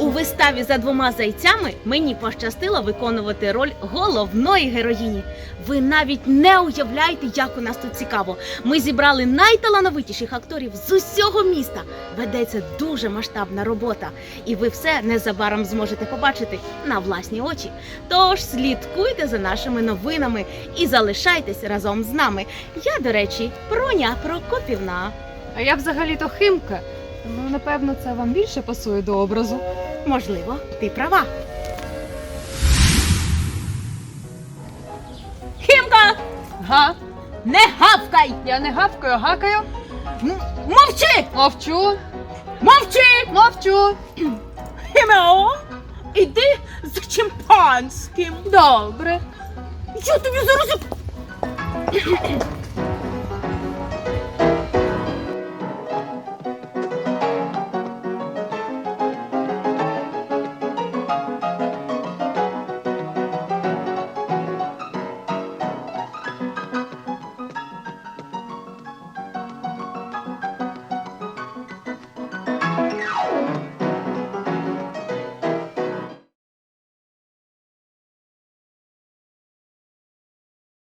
У виставі за двома зайцями мені пощастило виконувати роль головної героїні. Ви навіть не уявляєте, як у нас тут цікаво. Ми зібрали найталановитіших акторів з усього міста. Ведеться дуже масштабна робота, і ви все незабаром зможете побачити на власні очі. Тож слідкуйте за нашими новинами і залишайтесь разом з нами. Я, до речі, Проня Прокопівна. А я взагалі-то химка. Ну, напевно, це вам більше пасує до образу. Можливо, ти права. Хімка! Га? Не гавкай! Я не гавкаю, а гакаю. М- Мовчи! Мовчу, Мовчи! мовчу. Хімео, іди з чимпанським. Добре. Я тобі зараз.